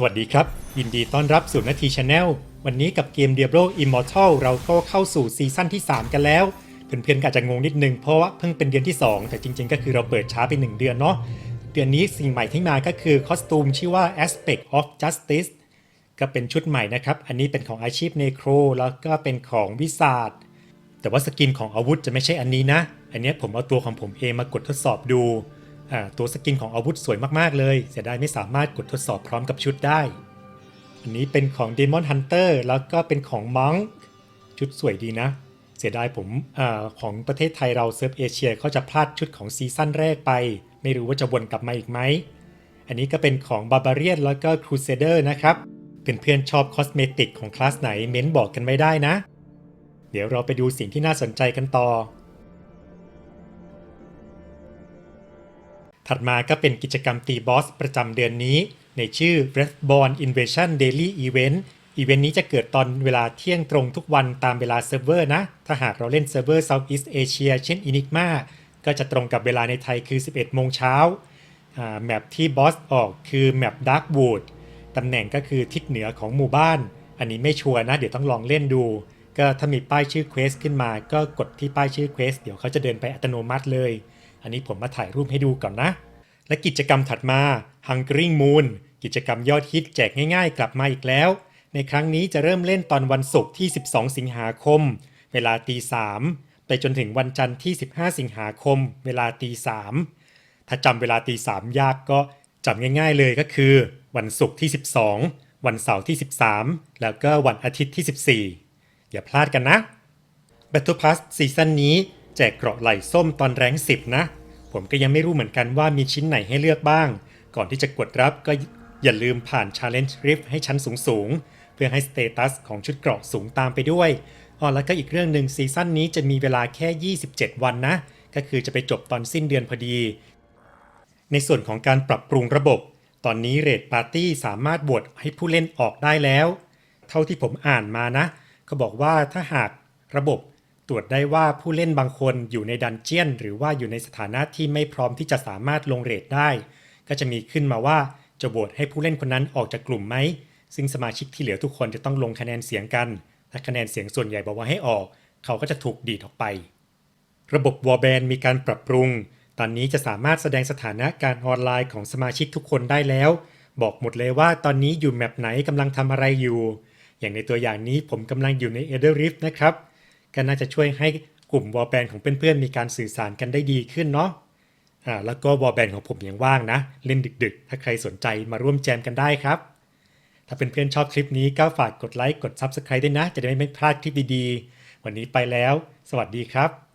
สวัสดีครับ ยินดีต้อนรับสู่นาทีชาแนลวันนี้กับเกม Diablo Immortal เราก็เข้าสู่ซีซั่นที่ 3 กันแล้ว เพื่อนๆอาจจะงงนิดนึงเพราะว่าเพิ่งเป็นเดือนที่ 2 แต่จริงๆ ก็คือเราเปิดช้าไป 1 เดือนเนาะเดือนนี้สิ่งใหม่ที่มาก็คือคอสตูมชื่อว่า Aspect of Justice ก็เป็นชุดใหม่นะครับ อันนี้เป็นของอาชีพเนโครแล้วก็เป็นของวิสาดแต่ว่าสกินของอาวุธจะไม่ใช่อันนี้นะ อันนี้ผมเอาตัวของผมเองมากดทดสอบดู ตัวสกินของอาวุธสวยมากๆเลย เสียดายไม่สามารถกดทดสอบพร้อมกับชุดได้ อันนี้เป็นของ Demon Hunter แล้วก็เป็นของ Monk ชุดสวยดีนะ เสียดายผมอของประเทศไทยเราเซิร์ฟเอเชียเขาจะพลาดชุดของซีซั่นแรกไป ไม่รู้ว่าจะวนกลับมาอีกไหม อันนี้ก็เป็นของ Barbarian แล้วก็ Crusader นะครับเพื่อนๆชอบคอสเมติกของคลาสไหนเม้นบอกกันไม่ได้นะ เดี๋ยวเราไปดูสิ่งที่น่าสนใจกันต่อ ถัดมาก็เป็นกิจกรรมตีบอสประจำเดือนนี้ ในชื่อ Breathborn Invasion Daily Event อีเวนต์นี้จะเกิดตอนเวลาเที่ยงตรงทุกวันตามเวลาเซิร์ฟเวอร์นะ ถ้าหากเราเล่นเซิร์ฟเวอร์ Southeast Asia เช่น Enigma ก็จะตรงกับเวลาในไทยคือ 11 โมงเช้าอาแมปที่บอสออกคือแมป Darkwood ตำแหน่งก็คือทิศเหนือของหมู่บ้าน อันนี้ไม่ชัวร์นะ เดี๋ยวต้องลองเล่นดู ก็ถ้ามีป้ายชื่อเควสขึ้นมา ก็กดที่ป้ายชื่อเควสเดี๋ยวเขาจะเดินไปอัตโนมัติเลย อันนี้ผมมาถ่ายรูปให้ดูก่อนนะ และกิจกรรมถัดมา Hungering Moon กิจกรรมยอดฮิตแจกง่ายๆ กลับมาอีกแล้ว ในครั้งนี้จะเริ่มเล่นตอนวันศุกร์ที่ 12 สิงหาคม เวลาตี3ไปจนถึงวันจันทร์ที่ 15 สิงหาคม เวลาตี3ถ้าจำเวลาตี3ยากก็จำง่ายๆเลยก็คือ วันศุกร์ที่ 12 วันเสาร์ที่ 13 แล้วก็วันอาทิตย์ที่ 14 อย่าพลาดกันนะ Battle Pass ซีซั่นนี้ แจกเกราะไหล่ส้มตอนแรง10นะ ผมก็ยังไม่รู้เหมือนกันว่ามีชิ้นไหนให้เลือกบ้าง ก่อนที่จะกดรับก็อย่าลืมผ่าน Challenge Rift ให้ชั้นสูงๆ เพื่อให้สเตตัสของชุดเกราะสูงตามไปด้วยอ๋อแล้วก็อีกเรื่องหนึ่งซีซั่นนี้จะมีเวลาแค่ 27 วันนะ ก็คือจะไปจบตอนสิ้นเดือนพอดี ในส่วนของการปรับปรุงระบบ ตอนนี้เรดปาร์ตี้สามารถบวชให้ผู้เล่นออกได้แล้ว เท่าที่ผมอ่านมานะ เขาบอกว่าถ้าหากระบบ ตรวจได้ว่าผู้เล่นบางคนอยู่ในดันเจียน หรือว่าอยู่ในสถานะที่ไม่พร้อมที่จะสามารถลงเรดได้ ก็จะมีขึ้นมาว่าจะโหวตให้ผู้เล่นคนนั้นออกจากกลุ่มไหม ซึ่งสมาชิกที่เหลือทุกคนจะต้องลงคะแนนเสียงกัน ถ้าคะแนนเสียงส่วนใหญ่บอกว่าให้ออก เขาก็จะถูกดีดออกไป ระบบวอ r b แบนมีการปรับปรุง ตอนนี้จะสามารถแสดงสถานะการออนไลน์ของสมาชิกทุกคนได้แล้ว บอกหมดเลยว่าตอนนี้อยู่แมปไหนกำลังทำอะไรอยู่ อย่างในตัวอย่างนี้ผมกำลังอยู่ใน e d e r Rift นะครับ ก็น่าจะช่วยให้กลุ่มวอลแบนของเพื่อนๆมีการสื่อสารกันได้ดีขึ้นเนาะอ่าแล้วก็วอลแบนของผมยังว่างนะ เล่นดึกๆ ถ้าใครสนใจมาร่วมแจมกันได้ครับ ถ้าเป็นเพื่อนๆชอบคลิปนี้ก็ฝากกดไลค์กด Subscribe ด้วยนะ จะได้ไม่พลาดคลิปดีๆ วันนี้ไปแล้ว สวัสดีครับ